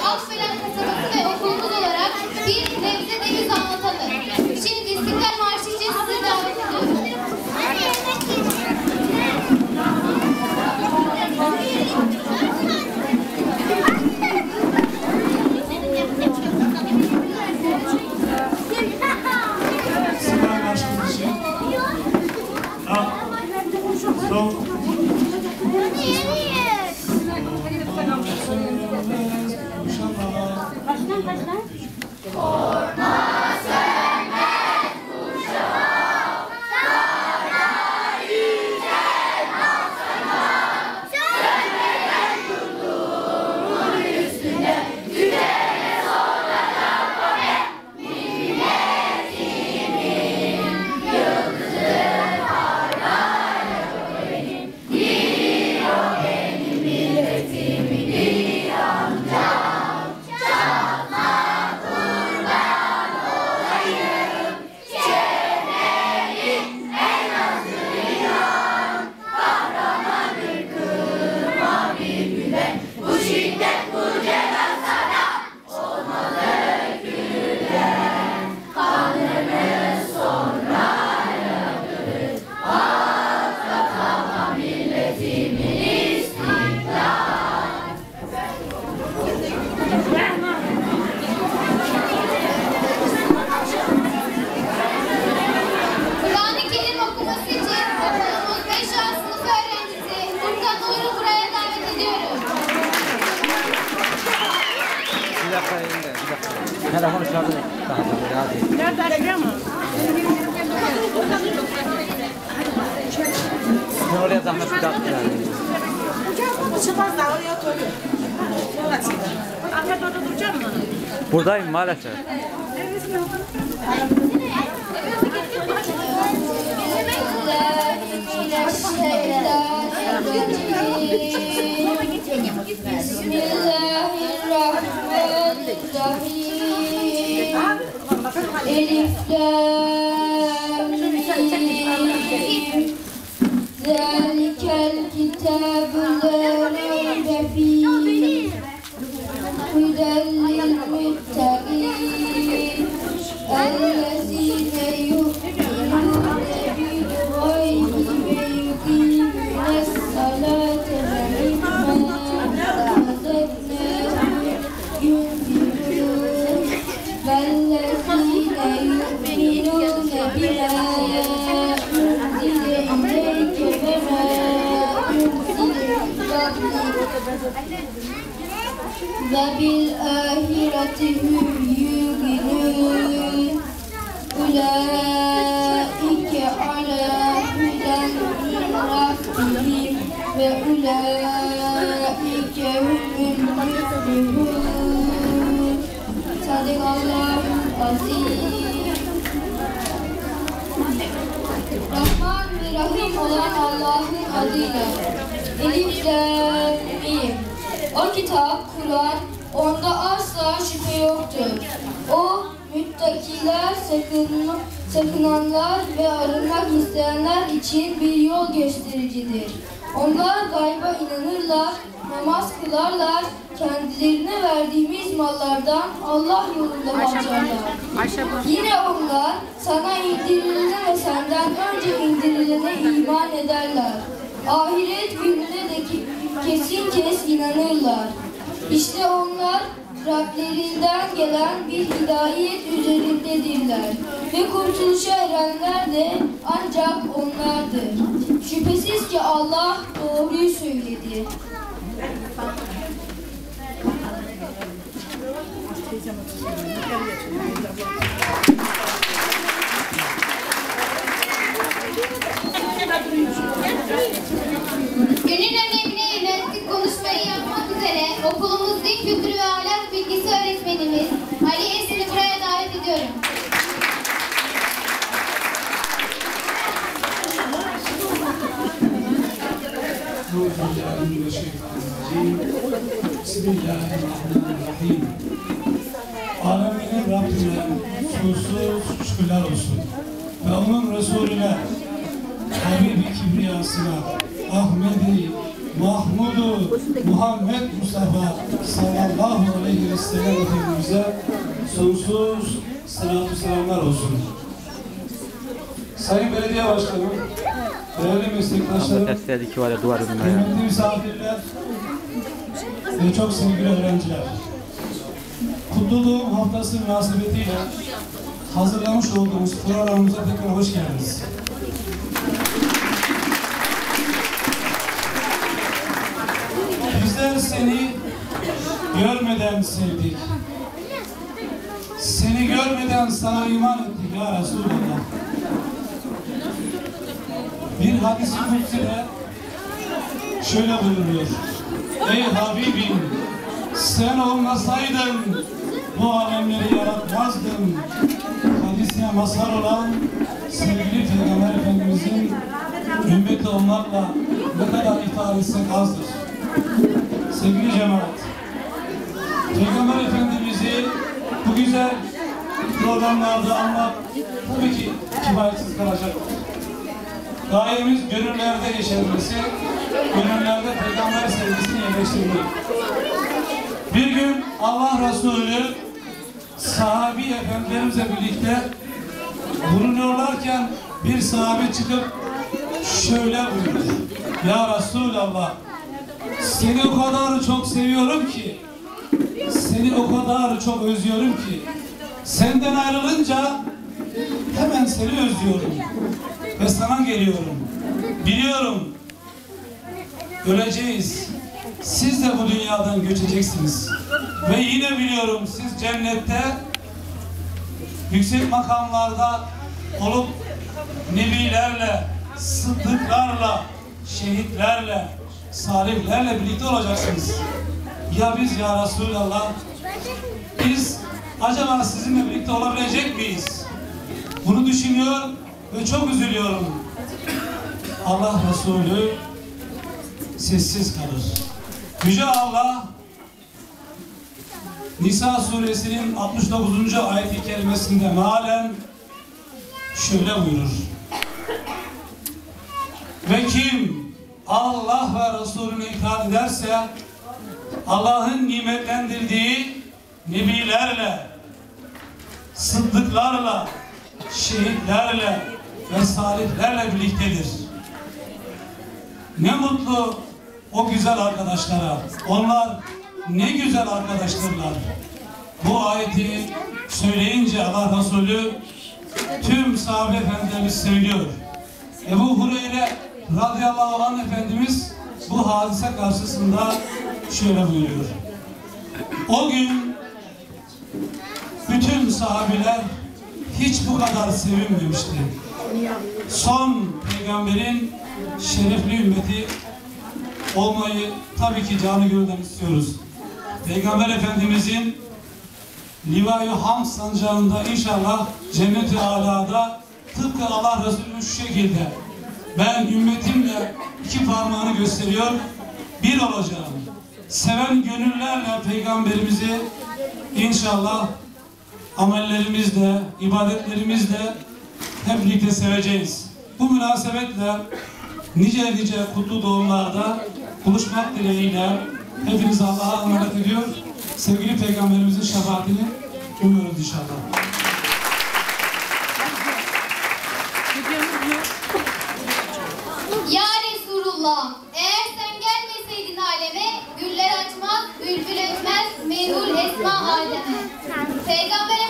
auch vielleicht dakika elinde, bir dakika. Telefonu çaldı. Daha da biraz iyi. Nerede arıyor mu? Sen oraya zahmet bir dakika. Çıkmaz da oraya oturuyor. Ahmet orada duracak mı? Buradayım maalesef. Bismillahirrahmanirrahim. Elif lam mim. Ve bil ahireti yüğünün Ulaike ala hüden min Rabbihim ve ulaike hümün müflihun Sadikallahu azim Rahman ve Rahim olan Allah'ın adıyla. Elif Lam Mim. O kitap, Kur'an, onda asla şüphe yoktur. O, müttakiler, sakın, sakınanlar ve arınmak isteyenler için bir yol göstericidir. Onlar gayba inanırlar, namaz kılarlar, kendilerine verdiğimiz mallardan Allah yolunda harcarlar. Yine onlar sana indirilene ve senden önce indirilene iman ederler. Ahiret gününe de kesin kes inanırlar. İşte onlar Rablerinden gelen bir hidayet üzerindedirler. Ve kurtuluşa erenler de ancak onlardır. Şüphesiz ki Allah doğruyu söyledi. Gönül önemine yönelik konuşmayı yapmak üzere okulumuz din kültürü ve ahlak bilgisi öğretmenimiz Ali Esin'i buraya davet ediyorum. Bismillahirrahmanirrahim. Alemine Rabbine sonsuz şükürler olsun. Ve onun Resulüne Habibi Kibriyasına, Ahmedi Mahmudu Muhammed Mustafa sallallahu aleyhi ve sellem Efendimiz'e sonsuz selatü selamlar olsun. Sayın Belediye Başkanım, değerli meslektaşlarım, kıymetli misafirler ve çok sevgili öğrenciler. Kutlu Doğum Haftası münasebetiyle hazırlamış olduğumuz programımıza tekrar hoş geldiniz. Bizler seni görmeden sevdik. Seni görmeden sana iman ettik ya Resulallah. Bir hadis-i kutsi'de şöyle buyuruyor. Ey Habibim sen olmasaydın bu alemleri yaratmazdın. Hadisine mazhar olan sevgili Peygamber Efendimizin ümmeti olmakla ne kadar ifade etsek azdır. Sevgili cemaat, Peygamber Efendimiz'i bu güzel programlarda anmak tabii ki kifayetsiz kalacaktır. Gayemiz gönüllerde yeşermesi, gönüllerde peygamber sevgisini yerleştirmek. Bir gün Allah Resulü sahabi efendilerimizle birlikte bulunuyorlarken bir sahabe çıkıp şöyle buyurdu. Ya Resulallah seni o kadar çok seviyorum ki seni o kadar çok özlüyorum ki senden ayrılınca hemen seni özlüyorum ve sana geliyorum. Biliyorum öleceğiz. Siz de bu dünyadan göçeceksiniz. Ve yine biliyorum siz cennette yüksek makamlarda olup nebilerle, sıddıklarla, şehitlerle, salihlerle birlikte olacaksınız. Ya biz ya Resulallah biz acaba sizinle birlikte olabilecek miyiz? Bunu düşünüyor ve çok üzülüyorum. Allah Resulü sessiz kalır. Yüce Allah Nisa suresinin 69. ayet-i kerimesinde mealen şöyle buyurur. Ve kim Allah ve Resulüne itaat ederse Allah'ın nimetlendirdiği nebilerle, sıddıklarla, şehitlerle ve salihlerle birliktedir. Ne mutlu o güzel arkadaşlara. Onlar ne güzel arkadaştırlar. Bu ayeti söyleyince Allah Resulü tüm sahabe efendilerimiz söylüyor. Ebu Hureyre radıyallahu anh efendimiz bu hadise karşısında şöyle buyuruyor. O gün bütün sahabiler hiç bu kadar sevinmemişti. Son peygamberin şerefli ümmeti olmayı tabii ki canı gönülden istiyoruz. Peygamber Efendimizin Livayi Ham sancağında inşallah cennet-i alada tıpkı Allah Resulü'nün şu şekilde ben ümmetimle iki parmağını gösteriyor bir olacağım. Seven gönüllerle peygamberimizi inşallah amellerimizle, ibadetlerimizle hep birlikte seveceğiz. Bu münasebetle nice nice kutlu doğumlarda buluşmak dileğiyle hepinizi Allah'a emanet ediyor. Sevgili Peygamberimizin şefaatini umuyoruz inşallah. Ya Resulullah, eğer sen gelmeseydin aleme, güller açmaz, bülbül ötmez, meyhul esma aleme. Peygamber